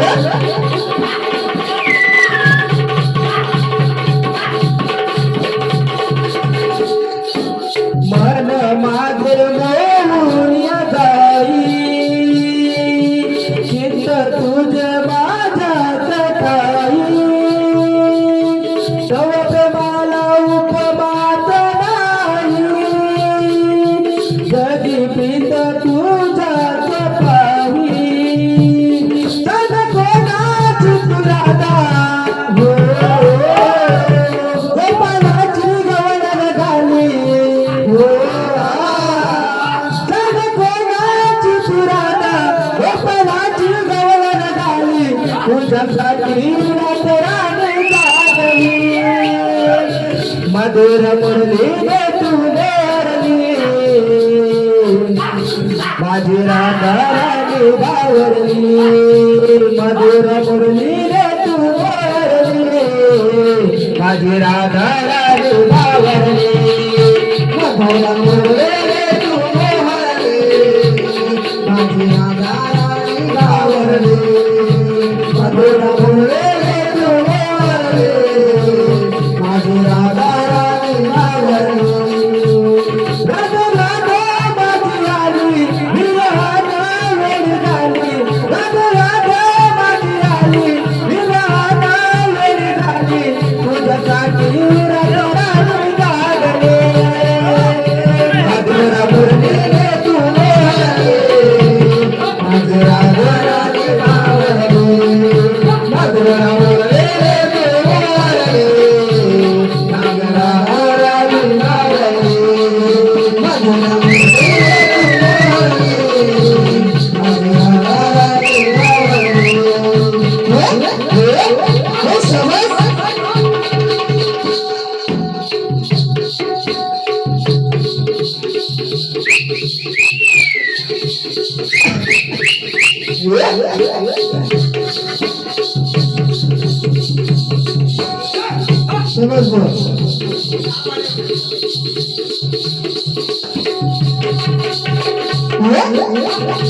What? मधुर मुरली तू देरली माझी राधा राणी बावरली मधुर मुरली तू देरली माझी राधा राणी बावरली मधुर Murli poder Tem mais uma. Yeah, yeah, yeah.